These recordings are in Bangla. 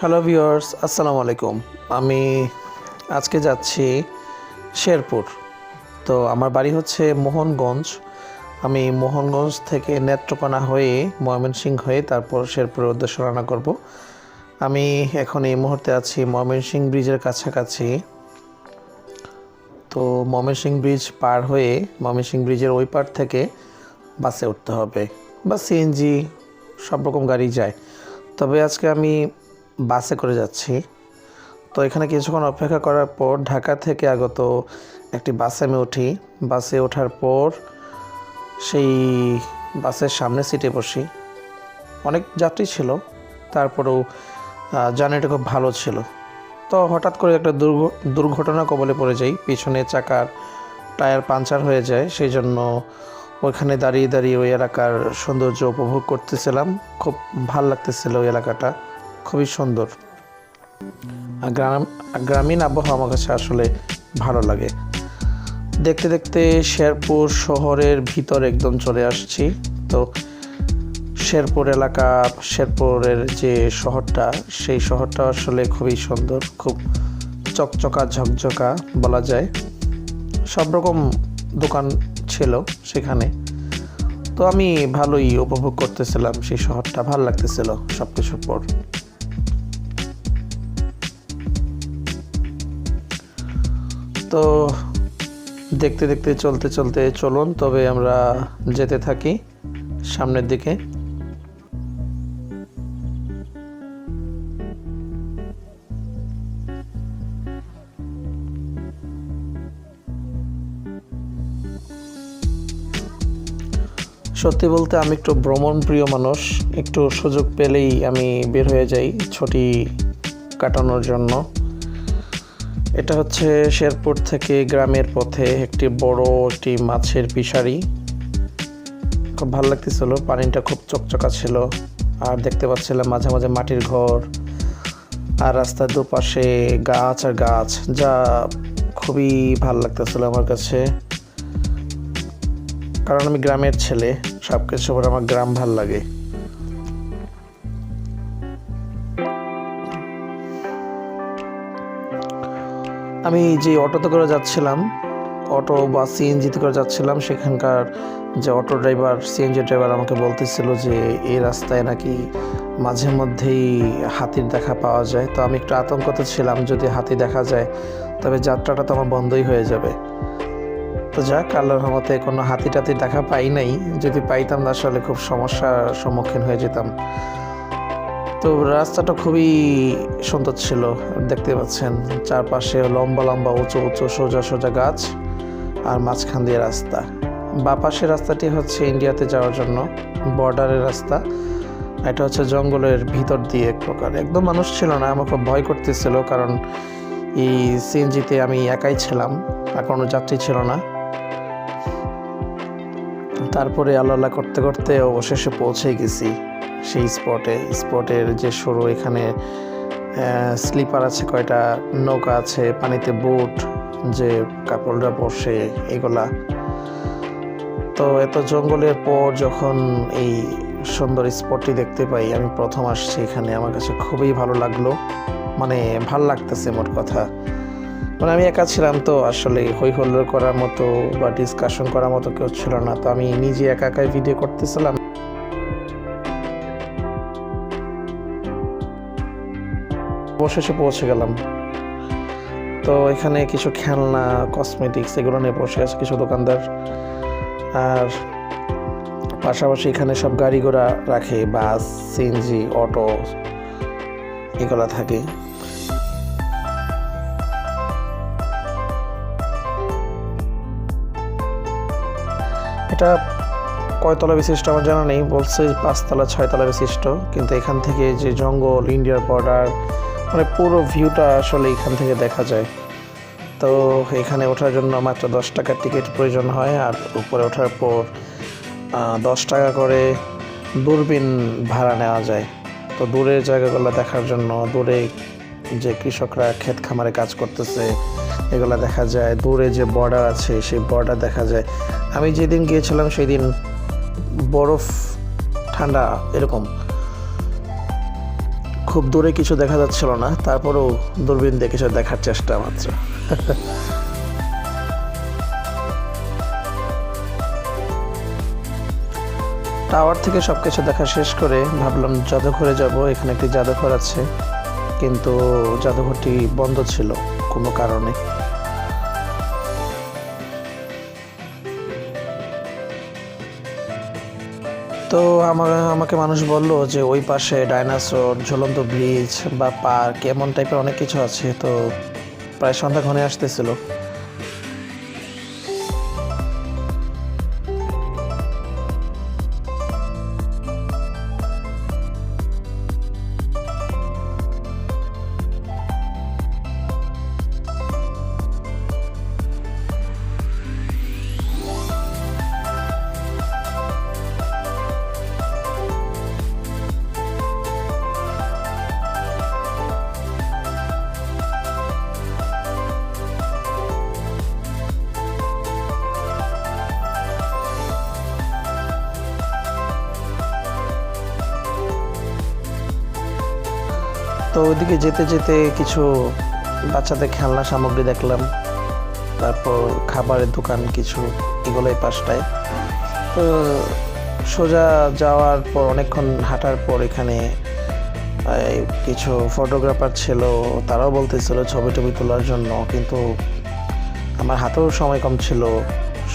হ্যালো ভিউয়ার্স আসসালামু আলাইকুম আমি আজকে যাচ্ছি শেরপুর। তো আমার বাড়ি হচ্ছে মোহনগঞ্জ। আমি মোহনগঞ্জ থেকে নেত্রকোনা হয়ে ময়মনসিংহ হয়ে তারপর শেরপুরের উদ্দেশ্যে রান্না করব। আমি এখন এই মুহূর্তে আছি ময়মনসিংহ ব্রিজের কাছাকাছি। তো ময়মনসিংহ ব্রিজ পার হয়ে ময়মনসিংহ ব্রিজের ওই পার থেকে বাসে উঠতে হবে। বা সিএনজি সব রকম গাড়ি যায়। তবে আজকে আমি বাসে করে যাচ্ছি। তো এখানে কিছুক্ষণ অপেক্ষা করার পর ঢাকা থেকে আগত একটি বাসে আমি উঠি। বাসে ওঠার পর সেই বাসের সামনে সিটে বসি। অনেক যাত্রী ছিল, তারপরেও জার্নিটা খুব ভালো ছিল। তো হঠাৎ করে একটা দুর্ঘ, দুর্ঘটনা কবলে পড়ে যাই। পিছনে চাকার টায়ার পাঞ্চার হয়ে যায় সেই জন্য ওইখানে দাঁড়িয়ে দাঁড়িয়ে ওই এলাকার সৌন্দর্য উপভোগ করতেছিলাম। খুব ভালো লাগতেছিল ওই এলাকাটা। খুবই সুন্দর। গ্রাম, গ্রামীণ আবহাওয়া আমার কাছে আসলে ভালো লাগে। দেখতে দেখতে শেরপুর শহরের ভিতর একদম চলে আসছি। তো শেরপুর এলাকা, শেরপুরের যে শহরটা, সেই শহরটা আসলে খুবই সুন্দর, খুব চকচকা, ঝকঝকা বলা যায়। সব রকম দোকান ছিল সেখানে। তো আমি ভালোই উপভোগ করতেছিলাম সেই শহরটা, ভালো লাগতেছিল সব কিছুর পর। তো দেখতে দেখতে, চলতে চলতে চলুন, তবে আমরা যেতে থাকি সামনের দিকে। সত্যি বলতে আমি একটু ভ্রমণ প্রিয় মানুষ, একটু সুযোগ পেলেই আমি বের হয়ে যাই ছুটি কাটানোর জন্য। এটা হচ্ছে শেরপুর থেকে গ্রামের পথে একটি বড় একটি মাছের পিসারি খুব ভালো লাগতেছিল, পানিটা খুব চকচকা ছিল। আর দেখতে পাচ্ছিলাম মাঝে মাঝে মাটির ঘর আর রাস্তার দুপাশে গাছ আর গাছ, যা খুবই ভালো লাগতেছিল আমার কাছে। কারণ আমি গ্রামের ছেলে সব কিছু আমার গ্রাম ভালো লাগে। আমি যে অটোতে করে যাচ্ছিলাম, অটো বা সিএনজিতে করে যাচ্ছিলাম, সেখানকার যে অটো ড্রাইভার সিএনজি ড্রাইভার আমাকে বলতেছিল যে এই রাস্তায় নাকি মাঝে মধ্যেই হাতির দেখা পাওয়া যায়। তো আমি একটু আতঙ্কতে ছিলাম, যদি হাতি দেখা যায়, তবে যাত্রাটা তো আমার বন্ধই হয়ে যাবে। তো যাক, আল্লাহর রহমতে কোনো হাতি টাতি দেখা পাই নাই। যদি পাইতাম, আসলে খুব সমস্যার সম্মুখীন হয়ে যেতাম। তো রাস্তাটা খুবই সুন্দর ছিল, দেখতে পাচ্ছেন। চারপাশে লম্বা লম্বা, উঁচু উঁচু, সোজা সোজা গাছ আর মাঝখান দিয়ে রাস্তা। বা পাশের রাস্তাটি হচ্ছে ইন্ডিয়াতে যাওয়ার জন্য বর্ডারের রাস্তা। এটা হচ্ছে জঙ্গলের ভিতর দিয়ে এক প্রকার। একদম মানুষ ছিল না খুব ভয় করতেছিল কারণ এই সিএনজিতে আমি একাই ছিলাম, আর কোনো যাত্রী ছিল না। তারপরে আল্লাহ করতে করতে অবশেষে পৌঁছে গেছি। সেই স্পটে, স্পটের যে সরু এখানে স্লিপার আছে, কয়টা নৌকা আছে, পানিতে বোট, যে কাপড়রা বসে, এগুলা। তো এত জঙ্গলের পর যখন এই সুন্দর স্পটটি দেখতে পাই, আমি প্রথম আসছি এখানে, আমার কাছে খুবই ভালো লাগল। মানে ভালো লাগতেছে মোট কথা। মানে আমি একা ছিলাম তো, আসলে হই হল্লোড় করার মতো বা ডিসকাশন করার মতো কেউ ছিল না। তো আমি নিজে একা একাই ভিডিও করতেছিলাম। অবশেষে পৌঁছে গেলাম। তো এখানে কিছু খেলনা কসমেটিক্স এগুলো নিয়ে বসে আছে কিছু দোকানদার। আর পাশাপাশি এখানে সব গাড়ি ঘোড়া রাখে, বাস, সিএনজি, অটো এগুলো থাকে। এটা কয়তলা বিশিষ্ট আমার জানা নেই, বলছে পাঁচতলা, ছয়তলা বিশিষ্ট। কিন্তু এখান থেকে যে জঙ্গল ইন্ডিয়ার বর্ডার মানে পুরো ভিউটা আসলে এখান থেকে দেখা যায়। তো এখানে ওঠার জন্য মাত্র দশ টাকার টিকিট প্রয়োজন হয়, আর উপরে ওঠার পর দশ টাকা করে দূরবীন ভাড়া নেওয়া যায়। তো দূরের জায়গাগুলো দেখার জন্য, দূরে যে কৃষকরা ক্ষেত খামারে কাজ করতেছে, এগুলো দেখা যায়। দূরে যে বর্ডার আছে, সেই বর্ডার দেখা যায়। আমি যেদিন গিয়েছিলাম সেই দিন বরফ, ঠান্ডা এরকম। খুব দূরে কিছু দেখা যাচ্ছিল না, তারপরেও দূরবীন দিয়ে কিছু দেখার চেষ্টা মাত্র। টাওয়ার থেকে সব কিছু দেখা শেষ করে ভাবলাম জাদুঘরে যাব, এখানে একটি জাদুঘর আছে, কিন্তু জাদুঘরটি বন্ধ ছিল কোনো কারণে। তো আমার, আমাকে মানুষ বলল যে ওই পাশে ডাইনাসোর, ঝুলন্ত ব্রিজ বা পার্ক এমন টাইপের অনেক কিছু আছে। তো প্রায় সন্ধ্যা ঘনে আসতেছিল। তো ওইদিকে যেতে যেতে কিছু বাচ্চাদের খেলনা সামগ্রী দেখলাম। তারপর খাবারের দোকান কিছু এগুলো এই পাশটায় তো সোজা যাওয়ার পর, অনেকক্ষণ হাঁটার পর এখানে কিছু ফটোগ্রাফার ছিল, তারাও বলতেছিল ছবি টবি তোলার জন্য, কিন্তু আমার হাতেও সময় কম ছিল।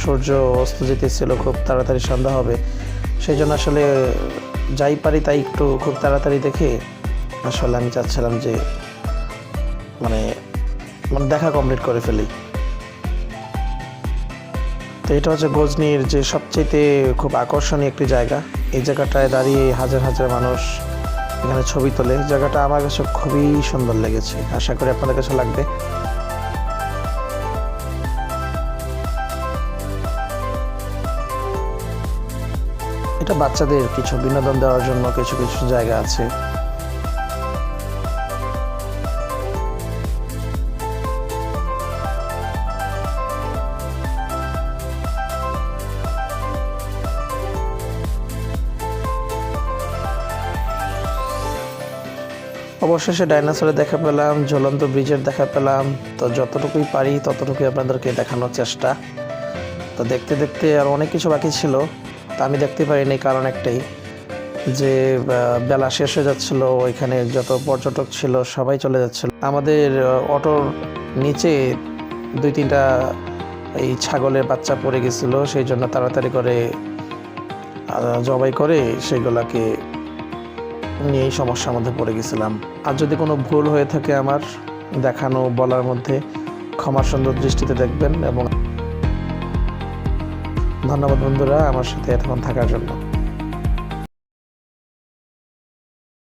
সূর্য অস্ত যেতেছিল, খুব তাড়াতাড়ি সন্ধ্যা হবে। সেই জন্য আসলে যাই পারি তাই একটু খুব তাড়াতাড়ি দেখে আসলে আমি চাচ্ছিলাম যে মানে মানে দেখা কমপ্লিট করে ফেলি। তো এটা হচ্ছে গজনির যে সবচেয়ে খুব আকর্ষণীয় একটি জায়গা। এই জায়গাটায় দাঁড়িয়ে হাজার হাজার মানুষ এখানে ছবি তোলে। জায়গাটা আমার কাছে খুবই সুন্দর লেগেছে। আশা করি আপনাদের কাছে লাগবে। এটা বাচ্চাদের কিছু বিনোদন দেওয়ার জন্য কিছু কিছু জায়গা আছে। অবশেষে ডাইনোসরের দেখা পেলাম ঝুলন্ত ব্রিজের দেখা পেলাম। তো যতটুকুই পারি ততটুকুই আপনাদেরকে দেখানোর চেষ্টা। তো দেখতে দেখতে আর অনেক কিছু বাকি ছিল, তা আমি দেখতে পারিনি কারণ একটাই, যে বেলা শেষ হয়ে যাচ্ছিল, ওইখানে যত পর্যটক ছিল সবাই চলে যাচ্ছিল। আমাদের অটোর নিচে দুই তিনটা এই ছাগলের বাচ্চা পড়ে গেছিল, সেই জন্য তাড়াতাড়ি করে জবাই করে সেগুলাকে নিয়েই সমস্যার মধ্যে পড়ে গেছিলাম। আর যদি কোনো ভুল হয়ে থাকে আমার দেখানো বলার মধ্যে ক্ষমা সুন্দর দৃষ্টিতে দেখবেন এবং ধন্যবাদ বন্ধুরা আমার সাথে এতক্ষণ থাকার জন্য।